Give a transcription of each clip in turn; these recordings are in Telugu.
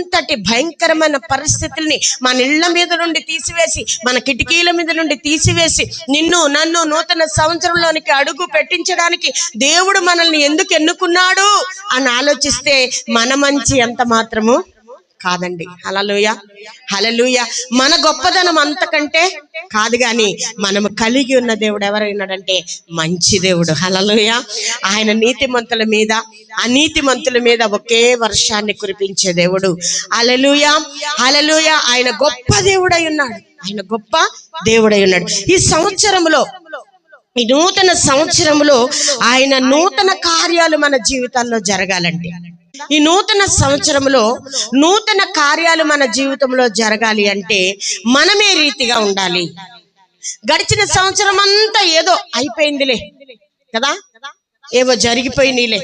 అంతటి భయంకరమైన పరిస్థితుల్ని మన ఇళ్ళ మీద నుండి తీసివేసి మన కిటికీల మీద నుండి తీసివేసి నిన్ను నన్ను నూతన సంవత్సరంలోనికి అడుగు పెట్టించడానికి దేవుడు మనల్ని ఎందుకు ఎన్నుకున్నాడు అని ఆలోచిస్తే మన మంచి ఎంత మాత్రము కాదండి. హలలుయ హలలుయ మన గొప్పదనం అంతకంటే కాదు కానీ మనం కలిగి ఉన్న దేవుడు ఎవరైనాడంటే మంచి దేవుడు. హలలోయ ఆయన నీతిమంతుల మీద అనీతిమంతుల మీద ఒకే వర్షాన్ని కురిపించే దేవుడు. అలలుయ అలలుయ ఆయన గొప్ప దేవుడై ఉన్నాడు. ఆయన గొప్ప దేవుడై ఉన్నాడు. ఈ సంవత్సరంలో ఈ నూతన సంవత్సరంలో ఆయన నూతన కార్యాలు మన జీవితాల్లో జరగాలండి ఈ నూతన సంవత్సరంలో నూతన కార్యాలు మన జీవితంలో జరగాలి అంటే మనమే రీతిగా ఉండాలి. గడిచిన సంవత్సరం అంతా ఏదో అయిపోయిందిలే కదా? ఏవో జరిగిపోయినీలే.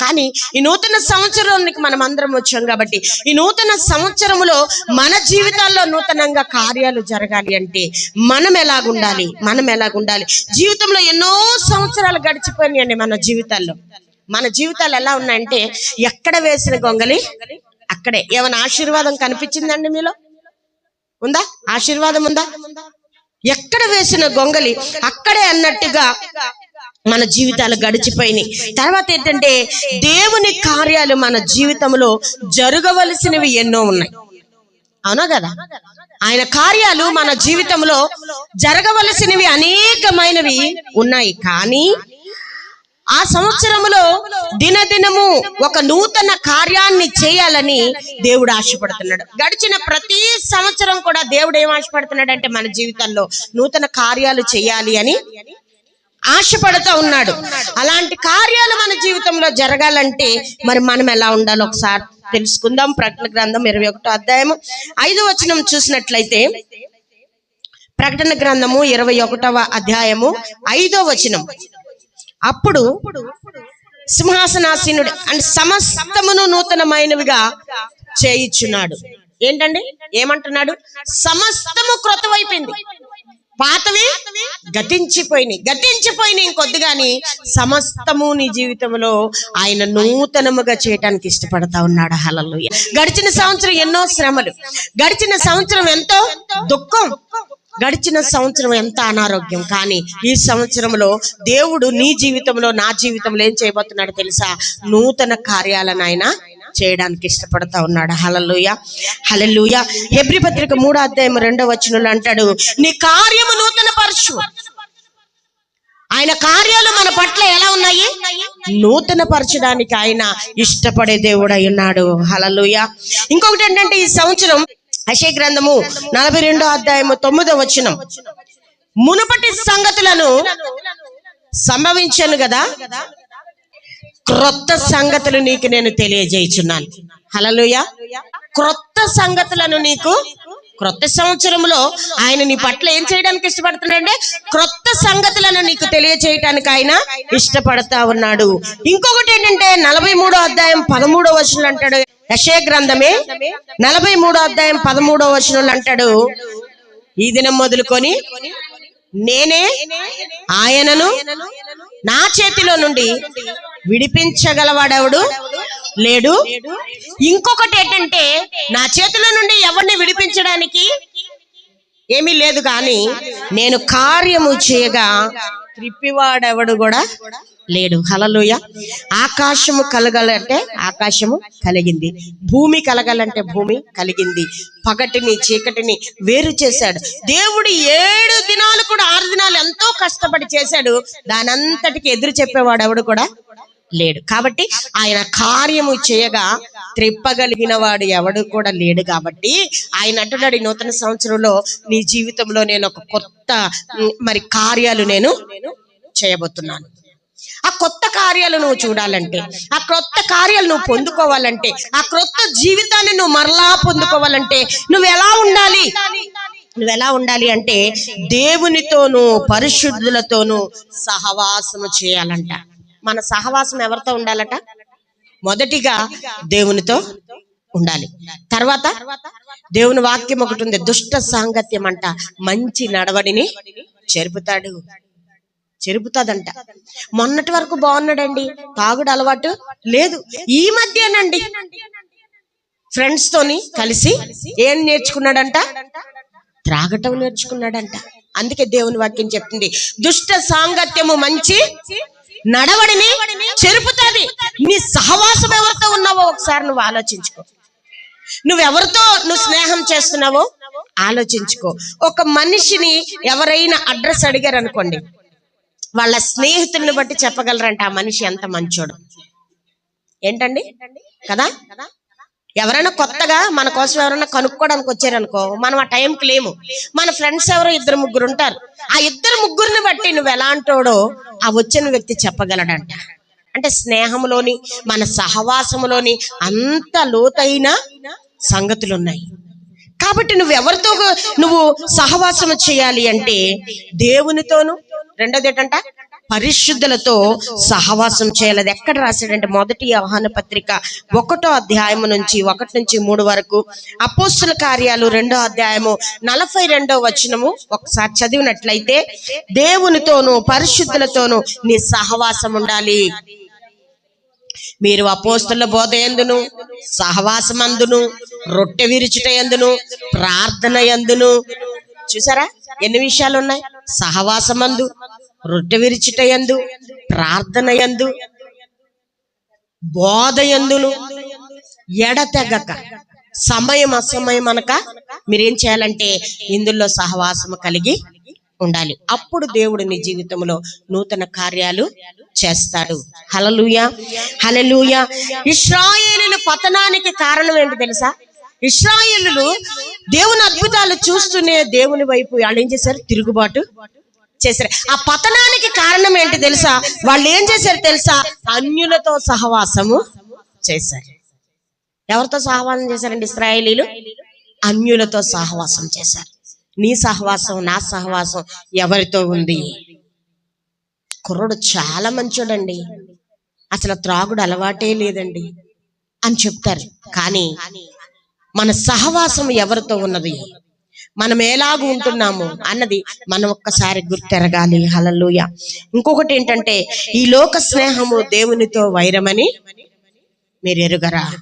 కానీ ఈ నూతన సంవత్సరానికి మనం అందరం వచ్చాం కాబట్టి ఈ నూతన సంవత్సరంలో మన జీవితాల్లో నూతనంగా కార్యాలు జరగాలి అంటే మనం ఎలాగుండాలి? మనం ఎలాగుండాలి? జీవితంలో ఎన్నో సంవత్సరాలు గడిచిపోయినాయండి మన జీవితాల్లో. మన జీవితాలు ఎలా ఉన్నాయంటే ఎక్కడ వేసిన గొంగలి అక్కడే. ఏమైనా ఆశీర్వాదం కనిపించిందండి మీలో? ఉందా? ఆశీర్వాదం ఉందా? ఎక్కడ వేసిన గొంగలి అక్కడే అన్నట్టుగా మన జీవితాలు గడిచిపోయినాయి. తర్వాత ఏంటంటే దేవుని కార్యాలు మన జీవితంలో జరగవలసినవి ఎన్నో ఉన్నాయి. అవునా కదా? ఆయన కార్యాలు మన జీవితంలో జరగవలసినవి అనేకమైనవి ఉన్నాయి. కానీ ఆ సంవత్సరములో దినదినము ఒక నూతన కార్యాన్ని చేయాలని దేవుడు ఆశపడుతున్నాడు. గడిచిన ప్రతి సంవత్సరం కూడా దేవుడు ఏం ఆశపడుతున్నాడు అంటే మన జీవితంలో నూతన కార్యాలు చేయాలి అని ఆశపడుతూ ఉన్నాడు. అలాంటి కార్యాలు మన జీవితంలో జరగాలంటే మరి మనం ఎలా ఉండాలో ఒకసారి తెలుసుకుందాం. ప్రకటన గ్రంథం ఇరవై ఒకటో అధ్యాయము ఐదో వచనం చూసినట్లయితే ప్రకటన గ్రంథము ఇరవై ఒకటవ అధ్యాయము ఐదో వచనం. అప్పుడు సింహాసనాసీనుడు అండ్ సమస్తమును నూతనమైనవిగా చేయిచున్నాడు. ఏంటండి? ఏమంటున్నాడు? సమస్తము క్రొత్తవైపోయింది. పాతవి గతించిపోయినాయి. గతించిపోయినాయి ఇంకొద్దిగాని సమస్తము నీ జీవితంలో ఆయన నూతనముగా చేయటానికి ఇష్టపడతా ఉన్నాడు. హలలు గడిచిన సంవత్సరం ఎన్నో శ్రమలు. గడిచిన సంవత్సరం ఎంతో దుఃఖం. గడిచిన సంవత్సరం ఎంత అనారోగ్యం? కానీ ఈ సంవత్సరంలో దేవుడు నీ జీవితంలో నా జీవితంలో ఏం చేయబోతున్నాడు తెలుసా? నూతన కార్యాలను ఆయన చేయడానికి ఇష్టపడతా ఉన్నాడు. హలలుయ హలలుయ హెబ్రి పత్రిక మూడో అధ్యాయం రెండో వచనంలో అంటాడు నీ కార్యము నూతన పరచు ఆయన కార్యాలు మన పట్ల ఎలా ఉన్నాయి? నూతన పరచడానికి ఆయన ఇష్టపడే దేవుడై ఉన్నాడు. హలలుయ ఇంకొకటి ఏంటంటే ఈ సంవత్సరం అశయ గ్రంథము నలభై రెండో అధ్యాయము తొమ్మిదో వచనం. మునుపటి సంగతులను సంభవించాను కదా? క్రొత్త సంగతులు నీకు నేను తెలియజేయుచున్నాను. హలలుయ క్రొత్త సంగతులను నీకు క్రొత్త సంవత్సరంలో ఆయన నీ పట్ల ఏం చేయడానికి ఇష్టపడుతున్నాడంటే క్రొత్త సంగతులను నీకు తెలియచేయటానికి ఆయన ఇష్టపడతా ఉన్నాడు. ఇంకొకటి ఏంటంటే నలభై మూడో అధ్యాయం పదమూడో వచనం అంటాడు యశయ గ్రంథమే నలభై మూడో అధ్యాయం పదమూడో వచనంలో అంటాడు. ఈ దినం మొదలుకొని నేనే ఆయనను నా చేతిలో నుండి విడిపించగలవాడెవడు లేడు. ఇంకొకటి ఏంటంటే నా చేతిలో నుండి ఎవరిని విడిపించడానికి ఏమీ లేదు కానీ నేను కార్యము చేయగా త్రిప్పివాడెవడు కూడా లేడు. హలలోయ ఆకాశము కలగాలంటే ఆకాశము కలిగింది. భూమి కలగాలంటే భూమి కలిగింది. పగటిని చీకటిని వేరు చేశాడు. దేవుడు ఏడు దినాలు కూడా ఆరు దినాలు ఎంతో కష్టపడి చేశాడు. దానంతటికి ఎదురు చెప్పేవాడు ఎవడు కూడా లేడు. కాబట్టి ఆయన కార్యము చేయగా త్రిప్పగలిగిన వాడు ఎవడు కూడా లేడు కాబట్టి ఆయన అంటున్నాడు ఈ నూతన సంవత్సరంలో నీ జీవితంలో నేను ఒక కొత్త మరి కార్యాలు నేను చేయబోతున్నాను. ఆ కొత్త కార్యాలు నువ్వు చూడాలంటే ఆ కొత్త కార్యాలు నువ్వు పొందుకోవాలంటే ఆ క్రొత్త జీవితాన్ని నువ్వు మరలా పొందుకోవాలంటే నువ్వు ఎలా ఉండాలి? నువ్వు ఎలా ఉండాలి అంటే దేవునితోనూ పరిశుద్ధులతోనూ సహవాసము చేయాలంట. మన సహవాసం ఎవరితో ఉండాలట? మొదటిగా దేవునితో ఉండాలి. తర్వాత దేవుని వాక్యం ఒకటి ఉంది దుష్ట సాంగత్యం అంట మంచి నడవడిని చెరుపుతాడు. చెరుపుతాదంట. మొన్నటి వరకు బాగున్నాడండి. తాగుడు అలవాటు లేదు. ఈ మధ్యనండి. ఫ్రెండ్స్ తోని కలిసి ఏం నేర్చుకున్నాడంట? త్రాగటం నేర్చుకున్నాడంట. అందుకే దేవుని వాక్యం చెప్తుంది. దుష్ట సాంగత్యము మంచి నడవడిని చెరుపుతుంది. నీ సహవాసం ఎవరితో ఉన్నావో ఒకసారి నువ్వు ఆలోచించుకో. నువ్వెవరితో నువ్వు స్నేహం చేస్తున్నావో ఆలోచించుకో. ఒక మనిషిని ఎవరైనా అడ్రస్ అడిగారు అనుకోండి వాళ్ళ స్నేహితుల్ని బట్టి చెప్పగలరంట ఆ మనిషి ఎంత మంచోడు. ఏంటండి? కదా? ఎవరైనా కొత్తగా మన కోసం ఎవరైనా కనుక్కోవడానికి వచ్చారనుకో మనం ఆ టైంకి లేము. మన ఫ్రెండ్స్ ఎవరో ఇద్దరు ముగ్గురు ఉంటారు. ఆ ఇద్దరు ముగ్గురిని బట్టి నువ్వు ఎలాంటోడో ఆ వచ్చిన వ్యక్తి చెప్పగలడంట. అంటే స్నేహంలోని మన సహవాసములోని అంత లోతైన సంగతులు ఉన్నాయి కాబట్టి నువ్వు ఎవరితో నువ్వు సహవాసం చేయాలి అంటే దేవునితోను రెండోది ఏంటంట పరిశుద్ధులతో సహవాసం చేయాలి. అది ఎక్కడ రాశాడంటే మొదటి ఆహ్వాన పత్రిక ఒకటో అధ్యాయము నుంచి ఒకటి నుంచి మూడు వరకు. అపోస్తుల కార్యాలు రెండో అధ్యాయము నలభై రెండో వచనము ఒకసారి చదివినట్లయితే దేవునితోనూ పరిశుద్ధులతోనూ నీ సహవాసం ఉండాలి. మీరు అపోస్తుల బోధ ఎందును? సహవాసమందును రొట్టె విరుచుట ఎందును ప్రార్థన ఎందును? చూసారా? ఎన్ని విషయాలు ఉన్నాయి సహవాసమందు రొట్టె విరుచుట ప్రార్థనయందు ప్రార్థన బోధ ఎడతెగక సమయం అసమయం అనక మీరేం చేయాలంటే ఇందులో సహవాసము కలిగి ఉండాలి. అప్పుడు దేవుడు నీ జీవితంలో నూతన కార్యాలు చేస్తాడు. హలలుయ హలలుయ ఇస్రాయేలీల పతనానికి కారణం ఏంటి తెలుసా? ఇస్రాయేలు దేవుని అద్భుతాలు చూస్తూనే దేవుని వైపు వాళ్ళు ఏం చేశారు? తిరుగుబాటు చేశారు. ఆ పతనానికి కారణం ఏంటి తెలుసా? వాళ్ళు ఏం చేశారు తెలుసా? అన్యులతో సహవాసము చేశారు. ఎవరితో సహవాసం చేశారండి ఇస్రాయేలీలు అన్యులతో సహవాసం చేశారు. నీ సహవాసం నా సహవాసం ఎవరితో ఉంది? కుర్రుడు చాలా మంచోడండి. అసలు త్రాగుడు అలవాటే లేదండి అని చెప్తారు. కానీ మన సహవాసం ఎవరితో ఉన్నది? మనం ఎలాగూ ఉంటున్నాము అన్నది మనం ఒక్కసారి గుర్తెరగాలి. హలలుయ ఇంకొకటి ఏంటంటే ఈ లోక స్నేహము దేవునితో వైరమని మీరు ఎరుగరా?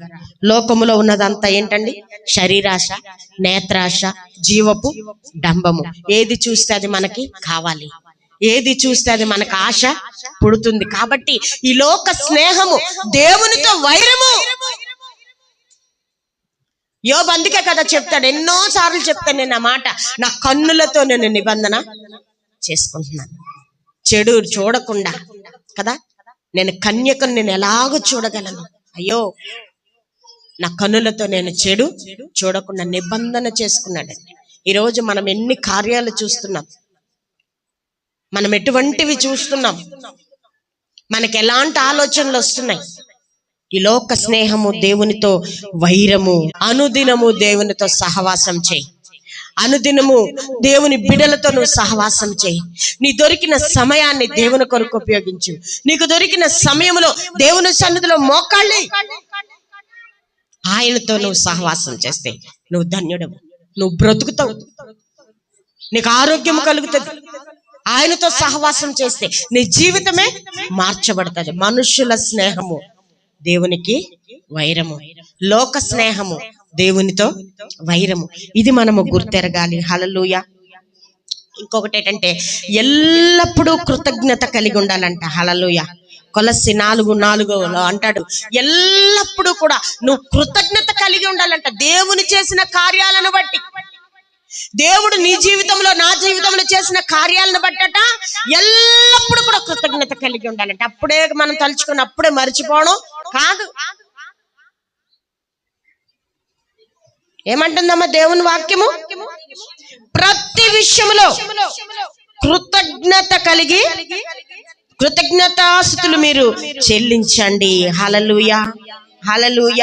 లోకములో ఉన్నదంతా ఏంటండి? శరీరాశ నేత్రాశ జీవపు డంబము. ఏది చూస్తే అది మనకి కావాలి. ఏది చూస్తే అది మనకు ఆశ పుడుతుంది. కాబట్టి ఈ లోక స్నేహము దేవునితో వైరము. యోబు అందుకే కదా చెప్తాడు. ఎన్నో సార్లు చెప్తాను నేను ఆ మాట. నా కన్నులతో నేను నిబంధన చేసుకుంటున్నాను. చెడు చూడకుండా కదా? నేను కన్యకను నేను ఎలాగో చూడగలను? అయ్యో నా కన్నులతో నేను చెడు చూడకుండా నిబంధన చేసుకున్నాడు. ఈరోజు మనం ఎన్ని కార్యాలు చూస్తున్నాం? మనం ఎటువంటివి చూస్తున్నాం? మనకి ఎలాంటి ఆలోచనలు వస్తున్నాయి? ఈ లోక స్నేహము దేవునితో వైరము. అనుదినము దేవునితో సహవాసం చేయి. అనుదినము దేవుని బిడలతో నువ్వు సహవాసం చేయి. నీ దొరికిన సమయాన్ని దేవుని కొరకు ఉపయోగించు. నీకు దొరికిన సమయంలో దేవుని సన్నిధిలో మోకాళ్ళి. ఆయనతో నువ్వు సహవాసం చేస్తే నువ్వు ధన్యుడవు. నువ్వు బ్రతుకుతావు. నీకు ఆరోగ్యం కలుగుతుంది. ఆయనతో సహవాసం చేస్తే నీ జీవితమే మార్చబడుతుంది. మనుషుల స్నేహము దేవునికి వైరము. లోక స్నేహము దేవునితో వైరము. ఇది మనము గుర్తెరగాలి. హలలుయ ఇంకొకటి ఏంటంటే ఎల్లప్పుడూ కృతజ్ఞత కలిగి ఉండాలంట. హలలుయ కొలసి నాలుగు నాలుగులో అంటాడు ఎల్లప్పుడూ కూడా నువ్వు కృతజ్ఞత కలిగి ఉండాలంట. దేవుని చేసిన కార్యాలను బట్టి. దేవుడు నీ జీవితంలో నా జీవితంలో చేసిన కార్యాలను బట్టట ఎల్లప్పుడూ కూడా కృతజ్ఞత కలిగి ఉండాలంటే. అప్పుడే మనం తలుచుకుని అప్పుడే మర్చిపోవడం కాదు. ఏమంటుందమ్మా దేవుని వాక్యము? ప్రతి విషయములో కృతజ్ఞత కలిగి కృతజ్ఞతాస్తులు మీరు చెల్లించండి. హలలుయా హలలుయ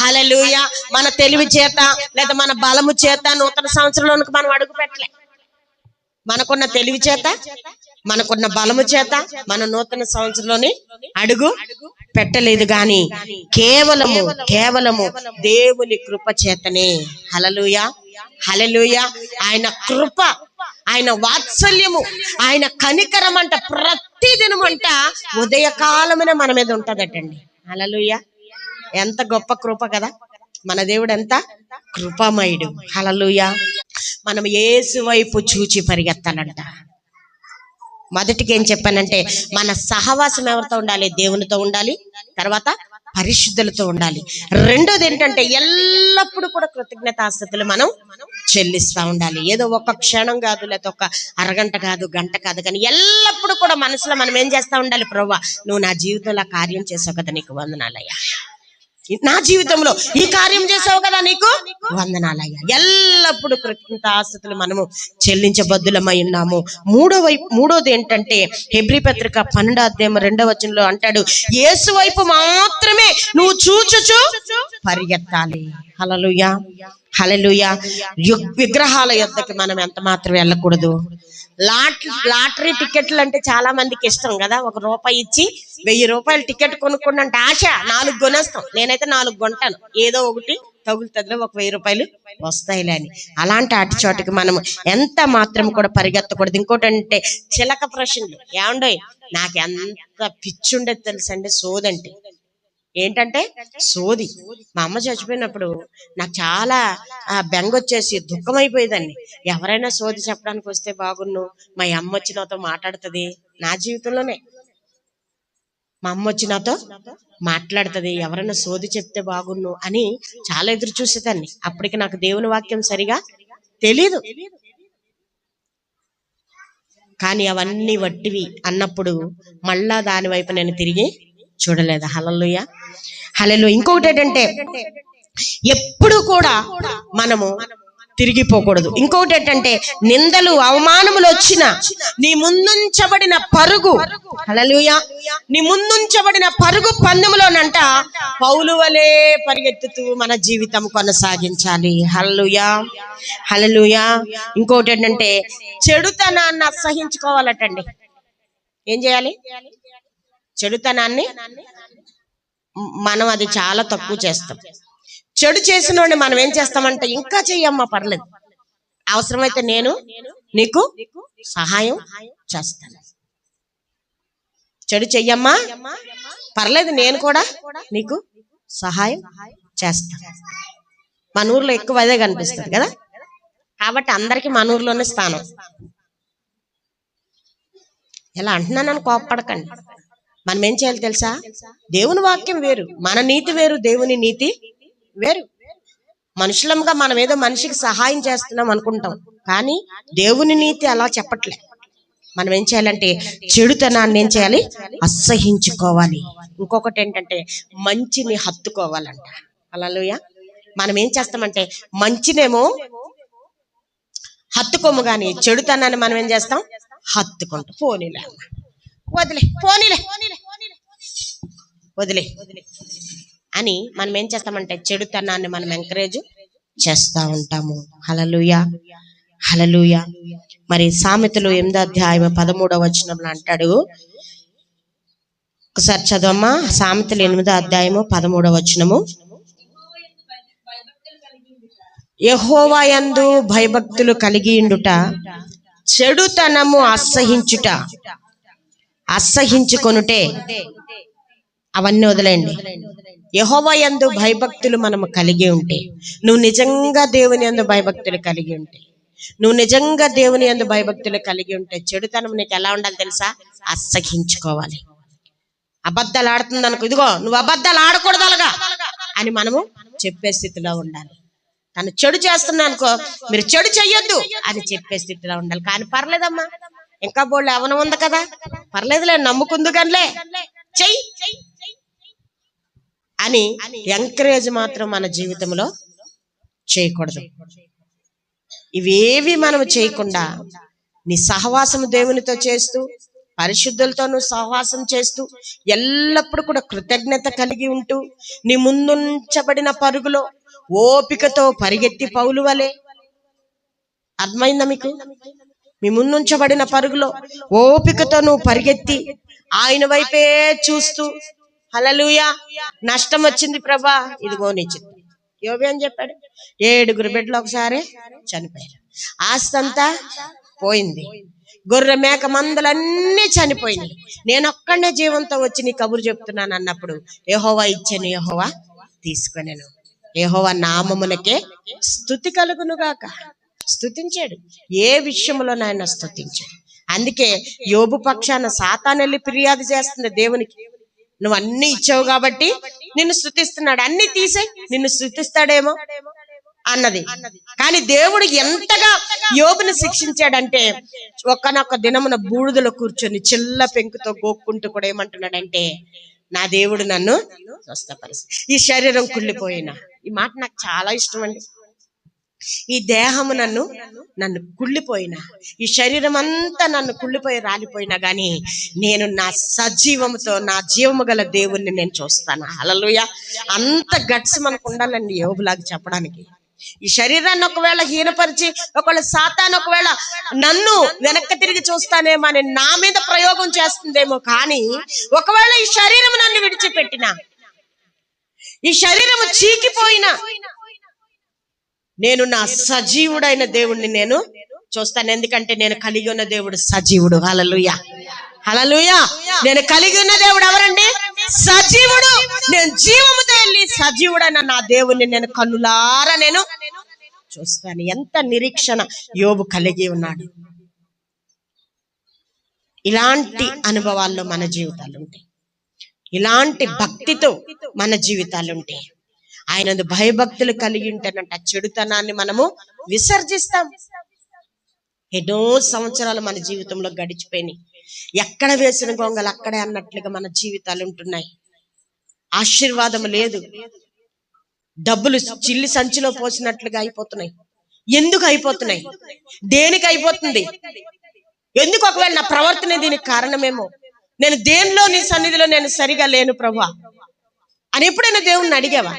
హలలుయ మన తెలివి చేత లేదా మన బలము చేత నూతన సంవత్సరంలోనికి మనం అడుగు పెట్టలే. మనకున్న తెలివి చేత మనకున్న బలము చేత మన నూతన సంవత్సరంలోని అడుగు పెట్టలేదు గాని కేవలము కేవలము దేవుని కృప చేతనే. హలలుయ హలలుయ ఆయన కృప ఆయన వాత్సల్యము ఆయన కనికరం అంట ప్రతి దినమంట ఉదయకాలమున మన మీద ఉంటదటండి. హలలుయ ఎంత గొప్ప కృప కదా. మన దేవుడు ఎంత కృపమయుడు. హలలుయ మనం ఏసు వైపు చూచి పరిగెత్తాలంట మొదటికి ఏం చెప్పానంటే మన సహవాసం ఎవరితో ఉండాలి? దేవునితో ఉండాలి. తర్వాత పరిశుద్ధులతో ఉండాలి. రెండోది ఏంటంటే ఎల్లప్పుడూ కూడా కృతజ్ఞతాస్థుతులు మనం చెల్లిస్తూ ఉండాలి. ఏదో ఒక క్షణం కాదు లేకపోతే ఒక అరగంట కాదు గంట కాదు కానీ ఎల్లప్పుడూ కూడా మనసులో మనం ఏం చేస్తా ఉండాలి? ప్రవ్వా నువ్వు నా జీవితంలో కార్యం చేసావు కదా నీకు వందనాలయ్యా నా జీవితంలో ఈ కార్యం చేసావు కదా నీకు? వందనాలయ్యా. ఎల్లప్పుడూ ఆస్తులు మనము చెల్లించబద్దులమై ఉన్నాము. మూడో వైపు మూడోది ఏంటంటే హెబ్రి పత్రిక పన్నెండో అధ్యాయం వచనంలో అంటాడు యేసు వైపు మాత్రమే నువ్వు చూచుచు పరిగెత్తాలి. హలలుయా హలలుయా విగ్రహాల యొద్దకి మనం ఎంత మాత్రం వెళ్ళకూడదు. లాట్ లాటరీ టికెట్లు అంటే చాలా మందికి ఇష్టం కదా. ఒక రూపాయి ఇచ్చి వెయ్యి రూపాయలు టికెట్ కొనుక్కున్నంటే ఆశ నాలుగు కొనేస్తాం నేనైతే నాలుగు కొంటాను. ఏదో ఒకటి తగులుతుందిలో ఒక వెయ్యి రూపాయలు వస్తాయిలే అని. అలాంటి అటు చోటుకి మనం ఎంత మాత్రం కూడా పరిగెత్తకూడదు. ఇంకోటి అంటే చిలక ప్రశ్నలు. ఏమండోయ్ నాకు ఎంత పిచ్చుండేది తెలుసండి సోదంటే. ఏంటంటే సోది. మా అమ్మ చచ్చిపోయినప్పుడు నాకు చాలా ఆ బెంగ వచ్చేసి దుఃఖం అయిపోయేదాన్ని ఎవరైనా సోది చెప్పడానికి వస్తే బాగున్ను. మా అమ్మ వచ్చి నాతో మాట్లాడుతుంది నా జీవితంలోనే. మా అమ్మ వచ్చి నాతో మాట్లాడుతుంది ఎవరైనా సోది చెప్తే బాగున్ను అని చాలా ఎదురు చూసేదాన్ని. అప్పటికి నాకు దేవుని వాక్యం సరిగా తెలీదు. కానీ అవన్నీ వట్టివి అన్నప్పుడు మళ్ళా దాని వైపు నేను తిరిగి చూడలేదు? హలలుయ హలలు ఇంకొకటి ఏంటంటే ఎప్పుడు కూడా మనము తిరిగిపోకూడదు. ఇంకొకటి ఏంటంటే నిందలు అవమానములు వచ్చిన నీ ముందుంచబడిన పరుగు హలలుయ నీ ముందుంచబడిన పరుగు పందెములోనంట పౌలు వలె పరిగెత్తుతూ మన జీవితం కొనసాగించాలి. హలలుయా హలలుయా ఇంకోటి ఏంటంటే చెడుతనాన్ని అసహించుకోవాలటండి. ఏం చేయాలి? చెడుతనాన్ని మనం అది చాలా తక్కువ చేస్తాం. చెడు చేసిన వాడిని మనం ఏం చేస్తామంటే ఇంకా చెయ్యమ్మా పర్లేదు. అవసరమైతే నేను నీకు సహాయం చేస్తాను. చెడు చెయ్యమ్మా పర్లేదు నేను కూడా నీకు సహాయం చేస్తాను. మన ఊర్లో ఎక్కువ అదే కనిపిస్తుంది కదా? కాబట్టి అందరికి మన ఊర్లోనే స్థానం. ఇలా అంటున్నానని కోపపడకండి. మనం ఏం చేయాలి తెలుసా? దేవుని వాక్యం వేరు మన నీతి వేరు దేవుని నీతి వేరు. మనుషులంగా మనం ఏదో మనిషికి సహాయం చేస్తున్నాం అనుకుంటాం కానీ దేవుని నీతి అలా చెప్పట్లే. మనం ఏం చేయాలంటే చెడుతనాన్ని ఏం చేయాలి? అసహించుకోవాలి. ఇంకొకటి ఏంటంటే మంచిని హత్తుకోవాలంట. అలలుయ మనం ఏం చేస్తామంటే మంచినేమో హత్తుకోము గాని చెడుతనాన్ని మనం ఏం చేస్తాం? హత్తుకుంటాం. పోనీలే. వదిలే పోనీలే. వదిలే. అని మనం ఏం చేస్తామంటే చెడుతనాన్ని మనం ఎంకరేజ్ చేస్తా ఉంటాము. హలలుయా హలలుయ మరి సామెతలు ఎనిమిదో అధ్యాయం పదమూడవ వచనంలో అంటాడు. ఒకసారి చదవమ్మా. సామెతలు ఎనిమిదో అధ్యాయము పదమూడవ వచనము. యహోవా యందు భయభక్తులు కలిగి ఉండుట చెడుతనము అసహించుట. అసహించుకొనుటే అవన్నీ వదిలేయండి. యహోవా యందు భయభక్తులు మనము కలిగి ఉంటే నువ్వు నిజంగా దేవుని యందు భయభక్తులు కలిగి ఉంటే నువ్వు నిజంగా దేవుని యందు భయభక్తులు కలిగి ఉంటే చెడుతనం నీకు ఎలా ఉండాలి తెలుసా? అసహించుకోవాలి. అబద్ధాలు ఆడుతుంది అనుకో ఇదిగో నువ్వు అబద్ధాలు ఆడకూడదు అలాగా అని మనము చెప్పే స్థితిలో ఉండాలి. తను చెడు చేస్తున్నా అనుకో మీరు చెడు చెయ్యొద్దు అని చెప్పే స్థితిలో ఉండాలి. కానీ పర్లేదమ్మా ఇంకా బోళ్ళు ఎవన ఉంది కదా. పర్లేదులే నమ్ముకుందుకనిలే చెయ్యి. అని ఎంకరేజ్ మాత్రం మన జీవితంలో చేయకూడదు. ఇవేవి మనం చేయకుండా నీ సహవాసం దేవునితో చేస్తూ పరిశుద్ధులతో నువ్వు సహవాసం చేస్తూ ఎల్లప్పుడూ కూడా కృతజ్ఞత కలిగి ఉంటూ నీ ముందుంచబడిన పరుగులో ఓపికతో పరిగెత్తి పౌలు వలె. అర్థమైందా మీకు? మీ ముందుంచబడిన పరుగులో ఓపికతో నువ్వు పరిగెత్తి ఆయన వైపే చూస్తూ హలలుయా నష్టం వచ్చింది ప్రభా. ఇదిగో నీ చిత్తం. అని చెప్పాడు? ఏడుగురు బిడ్డలు ఒకసారి చనిపోయారు. ఆస్తి అంతా పోయింది. గొర్రె మేక మందలన్నీ చనిపోయినాయి. నేను ఒక్కడనే జీవంతో వచ్చి నీ కబురు చెప్తున్నాను అన్నప్పుడు ఏహోవా ఇచ్చాను ఏహోవా తీసుకునేను. ఏహోవా నామమునకే స్థుతి కలుగునుగాక. స్థుతించాడు ఏ విషయంలో నాయన స్థుతించాడు అందుకే యోబు పక్షాన సాతాను వెళ్ళి ఫిర్యాదు చేస్తుంది దేవునికి. నువ్వు అన్ని ఇచ్చావు కాబట్టి నిన్ను స్థుతిస్తున్నాడు అన్ని తీసే నిన్ను స్థుతిస్తాడేమో అన్నది. కానీ దేవుడు ఎంతగా యోబుని శిక్షించాడంటే ఒక్కనొక్క దినమున బూడిదలో కూర్చొని చిల్ల పెంకుతో గోక్కుంటూ కూడా ఏమంటున్నాడంటే నా దేవుడు నన్ను స్వస్థపరిచి. ఈ శరీరం కుళ్ళిపోయిన. ఈ మాట నాకు చాలా ఇష్టం అండి ఈ దేహము నన్ను నన్ను కుళ్ళిపోయిన. ఈ శరీరం అంతా నన్ను కుళ్ళిపోయి రాలిపోయినా గాని నేను నా సజీవముతో నా జీవము గల దేవుణ్ణి నేను చూస్తాను. హలలుయ అంత గట్స్ మనకు ఉండాలండి యోగులాగా చెప్పడానికి. ఈ శరీరాన్ని ఒకవేళ హీనపరిచి ఒకవేళ సాతాను ఒకవేళ నన్ను వెనక్కి తిరిగి చూస్తానేమో అని నా మీద ప్రయోగం చేస్తుందేమో కానీ ఒకవేళ ఈ శరీరం నన్ను విడిచిపెట్టిన ఈ శరీరము చీకిపోయినా నేను నా సజీవుడైన దేవుణ్ణి నేను చూస్తాను. ఎందుకంటే నేను కలిగి ఉన్న దేవుడు సజీవుడు. హలలుయ హలలుయ నేను కలిగి ఉన్న దేవుడు ఎవరండి? సజీవుడు. నేను జీవముతో వెళ్ళి సజీవుడైన నా దేవుణ్ణి నేను కన్నులారా నేను చూస్తాను. ఎంత నిరీక్షణ యోబు కలిగి ఉన్నాడు. ఇలాంటి అనుభవాల్లో మన జీవితాలు ఉంటాయి ఇలాంటి భక్తితో మన జీవితాలు ఉంటాయి ఆయన భయభక్తులు కలిగి ఉంటేనంట చెడుతనాన్ని మనము విసర్జిస్తాం. ఎన్నో సంవత్సరాలు మన జీవితంలో గడిచిపోయినాయి. ఎక్కడ వేసిన గొంగలు అక్కడే అన్నట్లుగా మన జీవితాలు ఉంటున్నాయి. ఆశీర్వాదం లేదు. డబ్బులు చిల్లి సంచిలో పోసినట్లుగా అయిపోతున్నాయి. ఎందుకు అయిపోతున్నాయి? దేనికి అయిపోతుంది? ఎందుకు ఒకవేళ నా ప్రవర్తన దీనికి కారణమేమో? నేను దేనిలో నీ సన్నిధిలో నేను సరిగా లేను ప్రభా? అని ఎప్పుడైనా దేవుణ్ణి అడిగావా?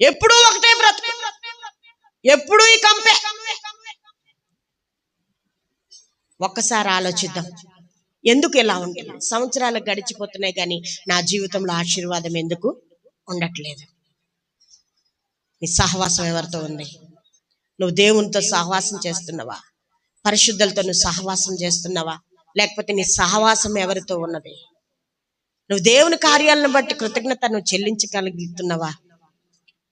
ఎప్పుడూ ఒకటే బ్రతుకు ఎప్పుడూ ఈ కంపే. ఒక్కసారి ఆలోచిద్దాం. ఎందుకు ఇలా ఉంటుంది సంవత్సరాలు గడిచిపోతున్నాయి కానీ నా జీవితంలో ఆశీర్వాదం ఎందుకు ఉండట్లేదు? నీ సహవాసం ఎవరితో ఉంది? నువ్వు దేవునితో సహవాసం చేస్తున్నావా? పరిశుద్ధులతో నువ్వు సహవాసం చేస్తున్నావా? లేకపోతే నీ సహవాసం ఎవరితో ఉన్నది? నువ్వు దేవుని కార్యాలను బట్టి కృతజ్ఞత నువ్వు చెల్లించగలుగుతున్నావా?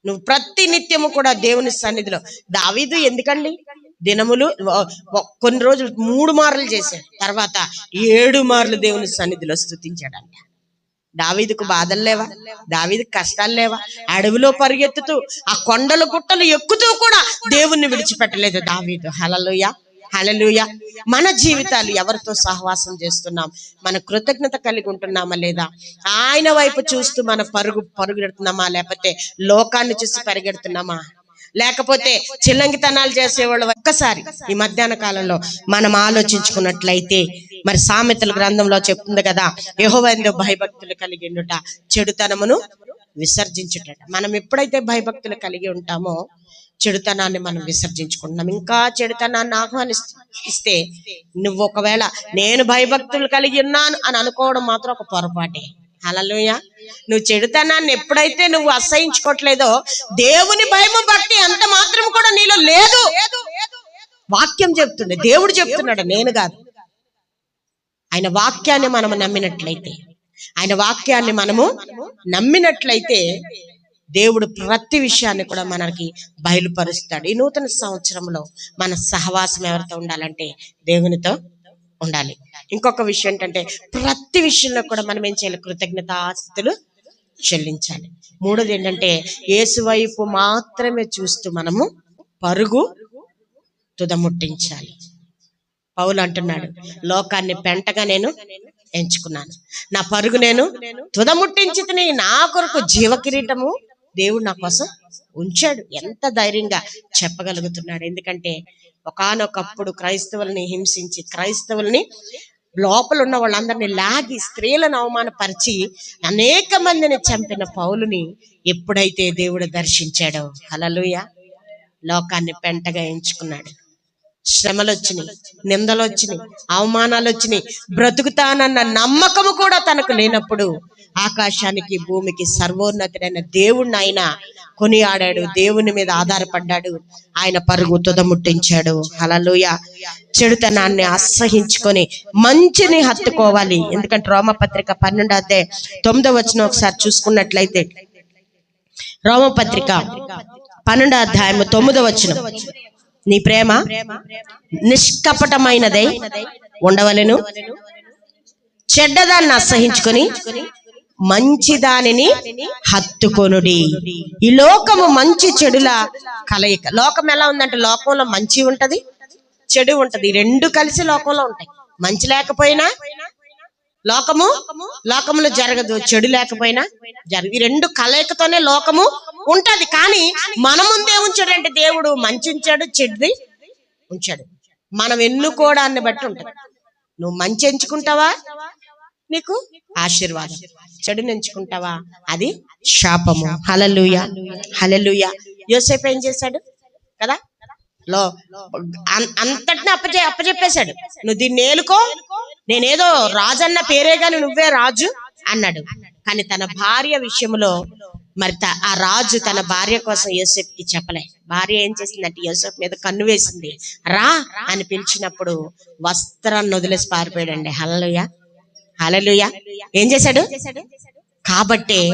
నువ్వు ప్రతి నిత్యము కూడా దేవుని సన్నిధిలో. దావీదు ఎందుకండి? దినములు కొన్ని రోజులు మూడు మార్లు చేశాడు. తర్వాత ఏడు మార్లు దేవుని సన్నిధిలో స్థుతించాడంట. దావీదుకు బాధలు లేవా? దావీదుకు కష్టాలు లేవా? అడవిలో పరిగెత్తుతూ ఆ కొండలు గుట్టలు ఎక్కుతూ కూడా దేవుణ్ణి విడిచిపెట్టలేదు దావీదు. హలలుయా హలలుయ మన జీవితాలు ఎవరితో సహవాసం చేస్తున్నాం? మన కృతజ్ఞత కలిగి ఉంటున్నామా లేదా? ఆయన వైపు చూస్తూ మన పరుగు పరుగెడుతున్నామా లేకపోతే లోకాన్ని చూసి పరిగెడుతున్నామా? లేకపోతే చిల్లంగితనాలు చేసేవాళ్ళు ఒక్కసారి ఈ మధ్యాహ్న కాలంలో మనం ఆలోచించుకున్నట్లయితే మరి సామెతల గ్రంథంలో చెప్తుంది కదా యహోవందు భయభక్తులు కలిగిండుట చెడుతనమును విసర్జించుట మనం ఎప్పుడైతే భయభక్తులు కలిగి ఉంటామో చెడుతనాన్ని మనం విసర్జించుకుంటున్నాం. ఇంకా చెడుతనాన్ని ఆహ్వానిస్తే నువ్వు ఒకవేళ నేను భయభక్తులు కలిగి ఉన్నాను అని అనుకోవడం మాత్రం ఒక పొరపాటే. అలలోయ నువ్వు చెడుతనాన్ని ఎప్పుడైతే నువ్వు అసహించుకోవట్లేదో దేవుని భయము భక్తి అంత మాత్రం కూడా నీలో లేదు. వాక్యం చెప్తుండే దేవుడు చెప్తున్నాడు నేను కాదు. ఆయన వాక్యాన్ని మనం నమ్మినట్లయితే ఆయన వాక్యాన్ని మనము నమ్మినట్లయితే దేవుడు ప్రతి విషయాన్ని కూడా మనకి బయలుపరుస్తాడు. ఈ నూతన సంవత్సరంలో మన సహవాసం ఎవరితో ఉండాలంటే దేవునితో ఉండాలి. ఇంకొక విషయం ఏంటంటే ప్రతి విషయంలో కూడా మనం ఏం చేయాలి? కృతజ్ఞతాస్తులు చెల్లించాలి. మూడోది ఏంటంటే యేసు వైపు మాత్రమే చూస్తూ మనము పరుగు తుదముట్టించాలి. పౌలు అంటున్నాడు లోకాన్ని పెంటగా నేను ఎంచుకున్నాను. నా పరుగు నేను తుదముట్టించి నా కొరకు జీవకిరీటము దేవుడు నా కోసం ఉంచాడు. ఎంత ధైర్యంగా చెప్పగలుగుతున్నాడు. ఎందుకంటే ఒకానొకప్పుడు క్రైస్తవుల్ని హింసించి క్రైస్తవుల్ని లోపల ఉన్న వాళ్ళందరినీ లాగి స్త్రీలను అవమానపరిచి అనేక మందిని చంపిన పౌలుని ఎప్పుడైతే దేవుడు దర్శించాడో హలలుయ లోకాన్ని పెంటగా ఎంచుకున్నాడు. శ్రమలు వచ్చినాయి నిందలు వచ్చినాయి అవమానాలు వచ్చినాయి బ్రతుకుతానన్న నమ్మకము కూడా తనకు లేనప్పుడు ఆకాశానికి భూమికి సర్వోన్నతుడైన దేవుణ్ణి ఆయన కొనియాడాడు. దేవుని మీద ఆధారపడ్డాడు. ఆయన పరుగు తుదముట్టించాడు హలలుయ చెడుతనాన్ని అసహించుకొని మంచిని హత్తుకోవాలి. ఎందుకంటే రోమపత్రిక పన్నెండు అదే తొమ్మిదో వచ్చిన ఒకసారి చూసుకున్నట్లయితే రోమపత్రిక పన్నెండో అధ్యాయము తొమ్మిదో వచ్చిన నీ ప్రేమ నిష్కపటమైనదై ఉండవలెను. చెడ్డదాన్ని అసహించుకొని మంచి దానిని హత్తుకొనుడి. ఈ లోకము మంచి చెడుల కలయిక. లోకం ఎలా ఉందంటే లోకంలో మంచి ఉంటది చెడు ఉంటది. రెండు కలిసి లోకంలో ఉంటాయి. మంచి లేకపోయినా లోకము లోకములో జరగదు. చెడు లేకపోయినా జరగదు. ఈ రెండు కలయికతోనే లోకము ఉంటది. కానీ మన ముందే ఉంచాడంటే దేవుడు మంచి ఉంచాడు చెడుది ఉంచాడు. మనం ఎన్నుకోవడాన్ని బట్టి ఉంటది. నువ్వు మంచి ఎంచుకుంటావా? నీకు ఆశీర్వాదం. చెడుని ఎంచుకుంటావా? అది శాపము. హలలుయ హలలుయ యోసేపు ఏం చేశాడు? కదా? లో అంతటిని అప్పచె అప్పచెప్పేశాడు. నువ్వు దీన్ని ఏలుకో నేనేదో రాజు అన్న పేరే గాని నువ్వే రాజు అన్నాడు. కానీ తన భార్య విషయంలో మరి త- ఆ రాజు తన భార్య కోసం యోసేపుకి చెప్పలే. భార్య ఏం చేసిందంటే యోసెఫ్ మీద కన్ను వేసింది. రా అని పిలిచినప్పుడు వస్త్రాన్ని వదిలేసి పారిపోయాడండి. హలలుయ హలలుయ ఏం చేశాడు? కాబట్టే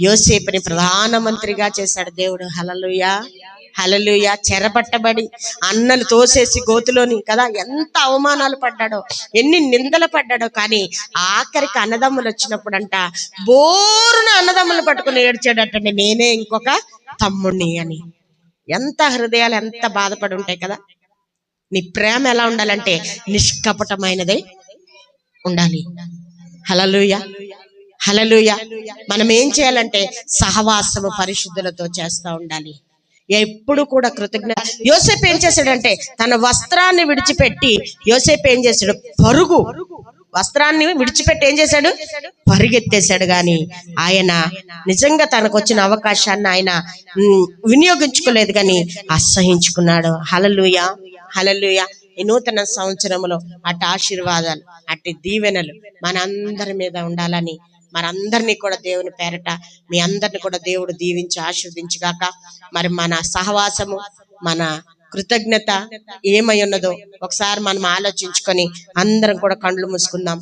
యోసేపుని ప్రధానమంత్రిగా చేశాడు దేవుడు. హలలుయా హలలుయ చెరపట్టబడి అన్నలు తోసేసి గోతులోని కదా ఎంత అవమానాలు పడ్డాడో ఎన్ని నిందలు పడ్డాడో. కానీ ఆఖరికి అన్నదమ్ములు వచ్చినప్పుడంట బోరున అన్నదమ్ములు పట్టుకుని ఏడ్చాడటండి నేనే ఇంకొక తమ్ముణ్ణి అని. ఎంత హృదయాలు ఎంత బాధపడి ఉంటాయి కదా. నీ ప్రేమ ఎలా ఉండాలంటే నిష్కపటమైనదై ఉండాలి. హలలుయ హలలుయ మనం ఏం చేయాలంటే సహవాసము పరిశుద్ధులతో చేస్తూ ఉండాలి. ఎప్పుడు కూడా కృతజ్ఞ యోసేపు ఏం చేశాడంటే తన వస్త్రాన్ని విడిచిపెట్టి యోసేపు ఏం చేశాడు? పరుగు. వస్త్రాన్ని విడిచిపెట్టి ఏం చేశాడు? పరిగెత్తేశాడు గాని ఆయన నిజంగా తనకు వచ్చిన అవకాశాన్ని ఆయన వినియోగించుకోలేదు గాని అసహించుకున్నాడు. హలలుయ హలలుయ ఈ నూతన సంవత్సరంలో అటు ఆశీర్వాదాలు అటు దీవెనలు మనందరి మీద ఉండాలని మనందరినీ కూడా దేవుని పేరట మీ అందరిని కూడా దేవుడు దీవించి ఆశీర్వదించుగాక. మరి మన సహవాసము మన కృతజ్ఞత ఏమై ఉన్నదో ఒకసారి మనం ఆలోచించుకొని అందరం కూడా కండ్లు మూసుకుందాం.